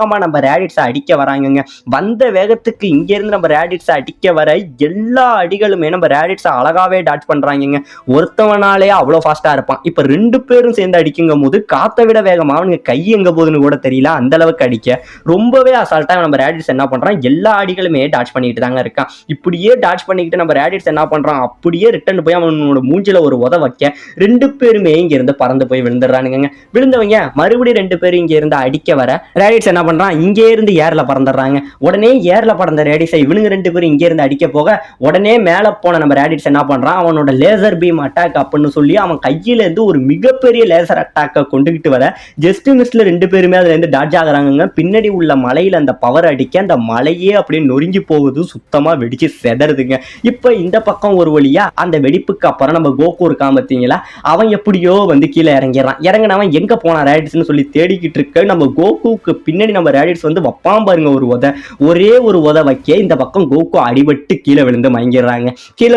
வேகமாக நம்ம ரேடிட்ஸை அடிக்க வராங்கங்க. வந்த வேகத்துக்கு இங்க இருந்து நம்ம ரேடிட்ஸை அடிக்க வர எல்லா அடிகளுமே நம்ம ரேடிட்ஸை அழகாவே டாட் பண்ணுறாங்கங்க ஒருத்தவனாலே அவ்வளோ ஃபாஸ்டா இருப்பான். இப்ப ரெண்டு பேரும் சேர்ந்து அடிக்குங்கும் போது காற்றை விட வேகமா அவனுக்கு கை எங்க போகுதுன்னு கூட தெரியல. அந்த அளவுக்கு அடிக்க. ரொம்பவே அசால்ட்டா நம்ம ரேடிட்ஸ் என்ன பண்றான்? எல்லா அடிகளுமே டாச் பண்ணிட்டு தாங்க இருக்கான். இப்படியே டாட்ச் பண்ணிக்கிட்டு நம்ம ரேடிட்ஸ் என்ன பண்றான்? அப்படியே ரிட்டர்ன் போய் அவனோட மூஞ்சில ஒரு உத வைக்க ரெண்டு பேருமே இங்க இருந்து பறந்து போய் விழுந்துடுறானுங்க விழுந்தவங்க மறுபடியும் ரெண்டு பேரும் இங்க இருந்து அடிக்க வர ரேடிட்ஸ் என்ன பண்ணுறான் இங்கே இருந்து ஏரில் பறந்துடுறாங்க. உடனே ஏரில் பறந்த ரேடிஸை இவனுங்க ரெண்டு பேரும் இங்கேருந்து அடிக்க போக உடனே மேலே போன நம்ம ரேடிட்ஸ் என்ன பண்ணுறான் அவனோட லேசர் பீம் அட்டாக் அப்படின்னு சொல்லி அவன் கையிலேருந்து ஒரு மிகப்பெரிய லேசர் அட்டாக்கை கொண்டுகிட்டு வர ஜஸ்ட் மிஸ்ல ரெண்டு பேருமே அதுலேருந்து டாட்ஜ் ஆகுறாங்க பின்னாடி உள்ள மலையில் அந்த பவர் அடிக்க அந்த மலையே அப்படியே நொறுங்கி போகுது சுத்தமாக வெடிச்சு செதறதுங்க. இப்போ இந்த பக்கம் ஒரு வழியா அந்த வெடிப்புக்கு அப்புறம் நம்ம கோகு இருக்கான் பார்த்தீங்களா அவன் எப்படியோ வந்து கீழே இறங்கிடுறான். இறங்கினவன் எங்கே போனான் ரேடிட்ஸ்னு சொல்லி தேடிக்கிட்டு இருக்க நம்ம கோகுக்கு பின்னாடி நம்ம ரேடிட்ஸ் வந்து வைப்பான் பாருங்க ஒரு உத. ஒரே ஒரு உத வைக்க இந்த பக்கம் கோகோ அடிபட்டு கீழே விழுந்து மயங்கிடுறாங்க. கீழே